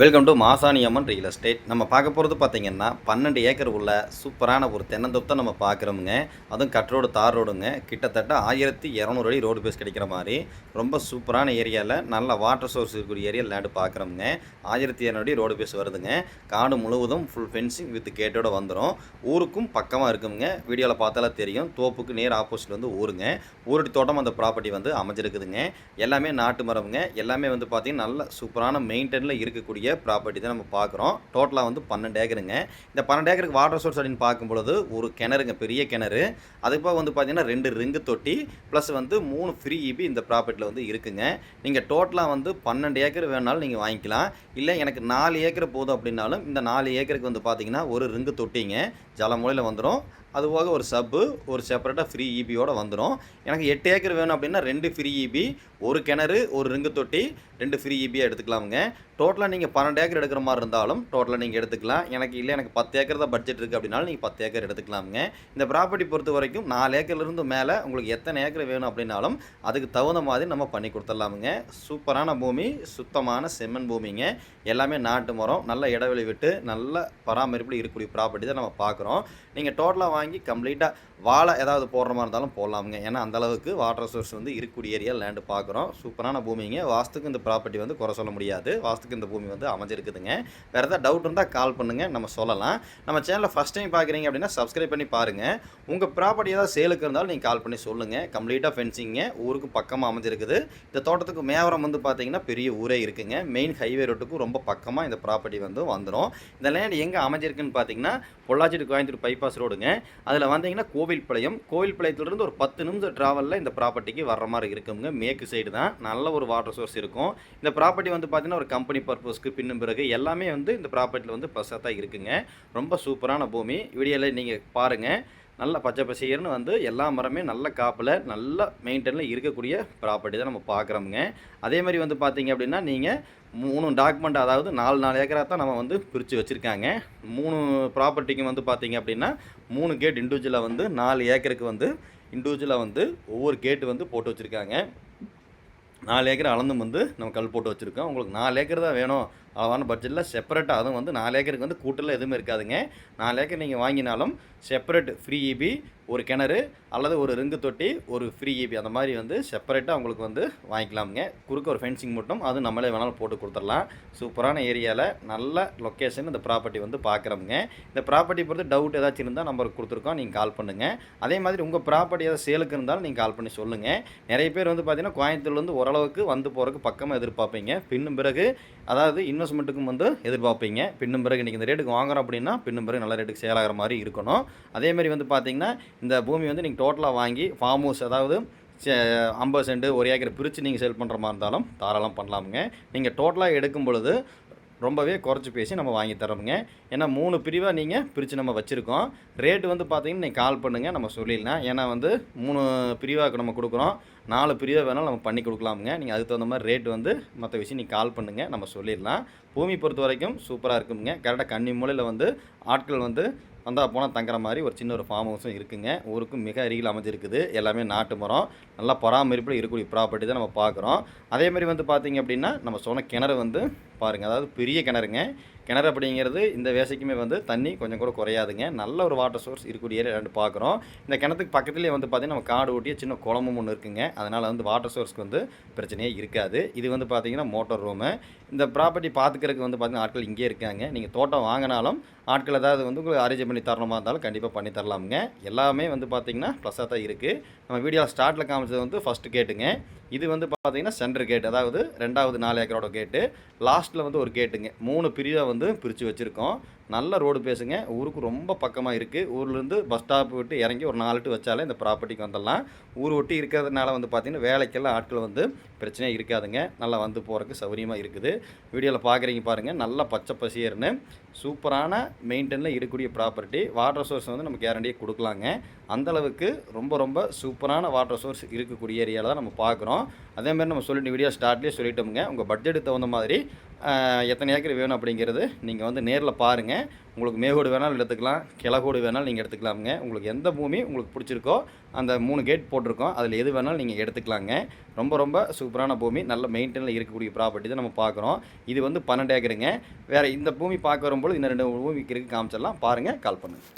Welcome to Masani Amman real estate நம்ம பார்க்க போகிறது பார்த்தீங்கன்னா பன்னெண்டு ஏக்கர் உள்ள சூப்பரான ஒரு தென்னந்தோப்பு நம்ம பார்க்குறோமுங்க. அதுவும் கட் ரோடு தார் ரோடுங்க. கிட்டத்தட்ட ஆயிரத்தி இரநூறு அடி ரோடு பேஸ் கிடைக்கிற மாதிரி ரொம்ப சூப்பரான ஏரியாவில் நல்ல வாட்டர் சோர்ஸ் இருக்கக்கூடிய ஏரியா லேண்டு பார்க்குறோமுங்க. ஆயிரத்தி இரநூறு அடி ரோடு பேஸ் வருதுங்க. காடு முழுவதும் ஃபுல் ஃபென்சிங் வித் கேட்டோடு வந்துடும் ஊருக்கும் பக்கமாக இருக்குங்க வீடியோவில் பார்த்தாலே தெரியும். தோப்புக்கு நேர் ஆப்போசிட் வந்து ஊருங்க. ஊரடி தோட்டம் அந்த ப்ராப்பர்ட்டி வந்து அமைஞ்சிருக்குதுங்க. எல்லாமே நாட்டு மரம்ங்க. எல்லாமே வந்து பார்த்திங்கன்னா நல்ல சூப்பரான மெயின்டெனில் இருக்கக்கூடிய ப்ராப்பர்ட்டி தான் நம்ம பார்க்குறோம். டோட்டலாக வந்து பன்னெண்டு ஏக்கருங்க. இந்த பன்னெண்டு ஏக்கருக்கு வாட்டர் சோர்ஸ் அப்படின்னு பார்க்கும்பொழுது ஒரு கிணறுங்க பெரிய கிணறு. அதுக்கு போக வந்து பார்த்திங்கன்னா ரெண்டு ரிங்கு தொட்டி ப்ளஸ் வந்து மூணு ஃப்ரீ இபி இந்த ப்ராப்பர்ட்டியில் வந்து இருக்குங்க. நீங்கள் டோட்டலாக வந்து பன்னெண்டு ஏக்கர் வேணாலும் நீங்கள் வாங்கிக்கலாம். இல்லை எனக்கு நாலு ஏக்கர் போதும் அப்படின்னாலும் இந்த நாலு ஏக்கருக்கு வந்து பார்த்தீங்கன்னா ஒரு ரிங்கு தொட்டிங்க ஜலமுலையில் வந்துடும் அதுபோக ஒரு சப்பு ஒரு செப்பரேட்டாக ஃப்ரீ இபியோடு வந்துடும் எனக்கு எட்டு ஏக்கர் வேணும் அப்படின்னா ரெண்டு ஃப்ரீ இபி ஒரு கிணறு ஒரு ரிங்கு தொட்டி ரெண்டு ஃப்ரீ இபியாக எடுத்துக்கலாமுங்க. டோட்டலாக நீங்கள் பன்னெண்டு ஏக்கர் எடுக்கிற மாதிரி இருந்தாலும் டோட்டலாக நீங்கள் எடுத்துக்கலாம். எனக்கு இல்லை எனக்கு பத்து ஏக்கர் தான் பட்ஜெட் இருக்குது அப்படின்னாலும் நீங்கள் பத்து ஏக்கர் எடுத்துக்கலாமுங்க. இந்த ப்ராப்பர்ட்டி பொறுத்த வரைக்கும் நாலு ஏக்கர்லேருந்து மேலே உங்களுக்கு எத்தனை ஏக்கர் வேணும் அப்படின்னாலும் அதுக்கு தகுந்த மாதிரி நம்ம பண்ணி கொடுத்துடலாமுங்க. சூப்பரான பூமி சுத்தமான செம்மண் பூமிங்க. எல்லாமே நாட்டு மரம் நல்ல இடைவெளி விட்டு நல்ல பராமரிப்பில் இருக்கக்கூடிய ப்ராப்பர்ட்டி தான் நம்ம பார்க்குறோம். நீங்கள் டோட்டலாக வாங்கி கம்ப்ளீட்டாக வாழை ஏதாவது போடுற மாதிரி இருந்தாலும் போடலாமுங்க. ஏன்னா அந்தளவுக்கு வாட்டர் சோர்ஸ் வந்து இருக்கக்கூடிய ஏரியா லேண்டு பார்க்குறோம். சூப்பரான பூமிங்க. வாஸ்துக்கு இந்த ப்ராப்பர்ட்டி வந்து குறை சொல்ல முடியாது. வாஸ்துக்கு இந்த பூமி வந்து அமைஞ்சிருக்குதுங்க. வேறு ஏதாவது டவுட் இருந்தால் கால் பண்ணுங்கள் நம்ம சொல்லலாம். நம்ம சேனலில் ஃபஸ்ட் டைம் பார்க்குறீங்க அப்படின்னா சப்ஸ்கிரைப் பண்ணி பாருங்கள் உங்கள் ப்ராப்பர்ட்டி ஏதாவது சேலுக்கு இருந்தாலும் நீங்கள் கால் பண்ணி சொல்லுங்கள் கம்ப்ளீட்டாக ஃபென்சிங்க ஊருக்கு பக்கமாக அமைஞ்சிருக்குது. இந்த தோட்டத்துக்கு மேவரம் வந்து பார்த்தீங்கன்னா பெரிய ஊரே இருக்குங்க. மெயின் ஹைவே ரோட்டுக்கும் ரொம்ப பக்கமாக இந்த ப்ராப்பர்ட்டி வந்து வந்துடும் இந்த லேண்ட் எங்கே அமைஞ்சிருக்குன்னு பார்த்தீங்கன்னா பொள்ளாச்சி கோயம்புத்தூர் பைபாஸ் ரோடுங்க அதில் வந்தீங்கன்னா கோவில்பாளையம். கோவில்பாளையத்துலேருந்து ஒரு பத்து நிமிஷம் ட்ராவலில் இந்த ப்ராப்பர்ட்டிக்கு வர்ற மாதிரி இருக்குங்க. மேற்கு சைடு தான். நல்ல ஒரு வாட்டர் சோர்ஸ் இருக்கும். இந்த ப்ராப்பர்ட்டி வந்து பார்த்தீங்கன்னா ஒரு கம்பெனி பர்பஸ்க்கு பின்னும் பிறகு எல்லாமே வந்து இந்த ப்ராப்பர்ட்டியில் வந்து பசாக தான் இருக்குங்க. ரொம்ப சூப்பரான பூமி. வீடியோவில் நீங்கள் பாருங்கள் நல்ல பச்சை பசேர்னு வந்து எல்லா மரமே நல்ல காப்பில் நல்ல மெயின்டெனில் இருக்கக்கூடிய ப்ராப்பர்ட்டி தான் நம்ம பார்க்குறோமுங்க அதே மாதிரி வந்து பார்த்தீங்க அப்படின்னா நீங்கள் மூணு டாக்குமெண்ட் அதாவது நாலு நாலு ஏக்கரா தான் நம்ம வந்து பிரித்து வச்சுருக்காங்க. மூணு ப்ராப்பர்ட்டிக்கும் வந்து பார்த்தீங்க அப்படின்னா மூணு கேட் இண்டிவிஜுவலாக வந்து நாலு ஏக்கருக்கு வந்து இண்டிவிஜுவலாக வந்து ஒவ்வொரு கேட்டு வந்து போட்டு வச்சுருக்காங்க. நாலு ஏக்கர் அளந்தும் வந்து நம்ம கல் போட்டு வச்சுருக்கோம். உங்களுக்கு நாலு ஏக்கர் தான் வேணும். அளவான பட்ஜெட்டில் செப்பரேட்டாக அதுவும் வந்து நாலு ஏக்கருக்கு வந்து கூட்டெல்லாம் எதுவுமே இருக்காதுங்க. நாலு ஏக்கர் நீங்கள் வாங்கினாலும் செப்பரேட் ஃப்ரீ இபி ஒரு கிணறு அல்லது ஒரு ரிங்கு தொட்டி ஒரு ஃப்ரீ இபி அந்த மாதிரி வந்து செப்பரேட்டாக உங்களுக்கு வந்து வாங்கிக்கலாமுங்க. குறுக்க ஒரு ஃபென்சிங் மட்டும் அது நம்மளே வேணாலும் போட்டு கொடுத்துடலாம். சூப்பரான ஏரியாவில் நல்ல லொக்கேஷன் இந்த ப்ராப்பர்ட்டி வந்து பார்க்குறோமுங்க இந்த ப்ராப்பர்ட்டி பொறுத்து டவுட் ஏதாச்சும் இருந்தால் நம்பருக்கு கொடுத்துருக்கோம் நீங்கள் கால் பண்ணுங்கள் அதே மாதிரி உங்கள் ப்ராப்பர்ட்டி ஏதாவது சேலுக்கு இருந்தாலும் நீங்கள் கால் பண்ணி சொல்லுங்கள் நிறைய பேர் வந்து பார்த்தீங்கன்னா கோயம்புத்தூர்லேருந்து ஓரளவுக்கு வந்து போகிறதுக்கு பக்கமாக எதிர்பார்ப்பீங்க. பின்னும் பிறகு அதாவது இன்னும் இன்வெஸ்ட்மெண்ட்டுக்கும் வந்து எதிர்பார்ப்பீங்க. பின்னும் பிறகு இன்றைக்கி இந்த ரேட்டுக்கு வாங்குறோம் அப்படின்னா பின்னும் பிறகு நல்ல ரேட்டுக்கு சேல் ஆகிற மாதிரி இருக்கணும். அதே மாதிரி வந்து பார்த்தீங்கன்னா இந்த பூமி வந்து நீங்கள் டோட்டலாக வாங்கி ஃபார்ம் ஹவுஸ் அதாவது சே- ஐம்பது சென்ட் ஒரு ஏக்கர் பிரித்து நீங்கள் சேல் பண்ணுற மாதிரி இருந்தாலும் தாராளம் பண்ணலாமுங்க. நீங்கள் டோட்டலாக எடுக்கும் பொழுது ரொம்பவே குறைச்சி பேசி நம்ம வாங்கி தரோமுங்க. ஏன்னா மூணு பிரிவாக நீங்கள் பிரித்து நம்ம வச்சுருக்கோம். ரேட்டு வந்து பார்த்தீங்கன்னா நீங்கள் கால் பண்ணுங்கள் நம்ம சொல்லிடலாம். ஏன்னா வந்து மூணு பிரிவாக நம்ம கொடுக்குறோம். நாலு பிரிவாக வேணாலும் நம்ம பண்ணி கொடுக்கலாமுங்க. நீங்கள் அதுக்கு தகுந்த மாதிரி ரேட் வந்து மற்ற விஷயம் நீங்கள் கால் பண்ணுங்கள் நம்ம சொல்லிடலாம். பூமி பொறுத்த வரைக்கும் சூப்பராக இருக்குங்க கரெக்டாக கன்னி மூலையில் வந்து ஆட்கள் வந்து வந்தால் போனால் தங்குற மாதிரி ஒரு சின்ன ஒரு ஃபார்ம் ஹவுஸும் இருக்குங்க. ஊருக்கும் மிக அருகில் அமைஞ்சிருக்குது. எல்லாமே நாட்டு மரம். நல்லா பராமரிப்பில் இருக்கக்கூடிய ப்ராப்பர்ட்டி தான் நம்ம பார்க்குறோம் அதே மாதிரி வந்து பார்த்தீங்க அப்படின்னா நம்ம சொன்ன கிணறு வந்து பாருங்கள் அதாவது பெரிய கிணறுங்க. கிணறு அப்படிங்கிறது இந்த வேசைக்குமே வந்து தண்ணி கொஞ்சம் கூட குறையாதுங்க. நல்ல ஒரு வாட்டர் சோர்ஸ் இருக்கக்கூடிய ஏரியா ரெண்டு பார்க்குறோம் இந்த கிணத்துக்கு பக்கத்துலேயே வந்து பார்த்திங்கன்னா நம்ம காடு ஓட்டிய சின்ன குளமும் ஒன்று இருக்குங்க. அதனால் வந்து வாட்டர் சோர்ஸ்க்கு வந்து பிரச்சனையே இருக்காது. இது வந்து பார்த்திங்கன்னா மோட்டார் ரூமு இந்த ப்ராப்பர்ட்டி பார்த்துக்கிறதுக்கு வந்து பார்த்திங்கன்னா ஆட்கள் இங்கே இருக்காங்க. நீங்கள் தோட்டம் வாங்கினாலும் ஆட்கள் ஏதாவது வந்து உங்களுக்கு அரேஞ்ச் பண்ணி தரணுமா இருந்தாலும் கண்டிப்பாக பண்ணி தரலாமுங்க. எல்லாமே வந்து பார்த்திங்கன்னா ப்ளஸ்ஸாக தான் இருக்குது நம்ம வீடியோ ஸ்டார்ட்டில் காமிச்சது வந்து ஃபஸ்ட்டு கேட்டுங்க இது வந்து பார்த்தீங்கன்னா சென்டர் கேட் அதாவது ரெண்டாவது நாலு ஏக்கரோட கேட்டு லாஸ்ட்டில் வந்து ஒரு கேட்டுங்க மூணு பிரிவாக வந்து பிரித்து வச்சுருக்கோம். நல்ல ரோடு பேசுங்க. ஊருக்கு ரொம்ப பக்கமாக இருக்குது ஊர்லேருந்து பஸ் ஸ்டாப் விட்டு இறங்கி ஒரு நாலு டு வச்சாலே இந்த ப்ராப்பர்ட்டிக்கு வந்துடலாம். ஊர் ஒட்டி இருக்கிறதுனால வந்து பார்த்திங்கன்னா வேலைக்கெல்லாம் ஆட்கள் வந்து பிரச்சனையே இருக்காதுங்க. நல்லா வந்து போகிறதுக்கு சௌகரியமாக இருக்குது. வீடியோவில் பார்க்குறீங்க பாருங்கள் நல்லா பச்சை பசியர்னு சூப்பரான மெயின்டெனில் இருக்கக்கூடிய ப்ராப்பர்ட்டி வாட்டர் சோர்ஸ் வந்து நம்ம கேரண்டியாக கொடுக்கலாங்க. அந்தளவுக்கு ரொம்ப ரொம்ப சூப்பரான வாட்டர் சோர்ஸ் இருக்கக்கூடிய ஏரியாவில் தான் நம்ம பார்க்குறோம் அதேமாதிரி நம்ம சொல்லிட்டு வீடியோ ஸ்டார்ட்லேயே சொல்லிட்டோமுங்க. உங்கள் பட்ஜெட்டுக்கு தகுந்த மாதிரி எத்தனை ஏக்கர் வேணும் அப்படிங்கிறது நீங்கள் வந்து நேரில் பாருங்கள் உங்களுக்கு மேகோடு வேணாலும் எடுத்துக்கலாம் கிழகோடு வேணாலும் நீங்கள் எடுத்துக்கலாமுங்க. உங்களுக்கு எந்த பூமி உங்களுக்கு பிடிச்சிருக்கோ அந்த மூணு கேட் போட்டிருக்கோம். அதில் எது வேணாலும் நீங்கள் எடுத்துக்கலாங்க. ரொம்ப ரொம்ப சூப்பரான பூமி நல்ல மெயின்டெனில் இருக்கக்கூடிய ப்ராப்பர்ட்டி தான் நம்ம பார்க்குறோம் இது வந்து பன்னெண்டு ஏக்கருங்க. வேறு இந்த பூமி பார்க்க வரும்போது இன்னும் ரெண்டு பூமிக்கு இருக்குது காமிச்சிடலாம். பாருங்கள் கால் பண்ணுங்கள்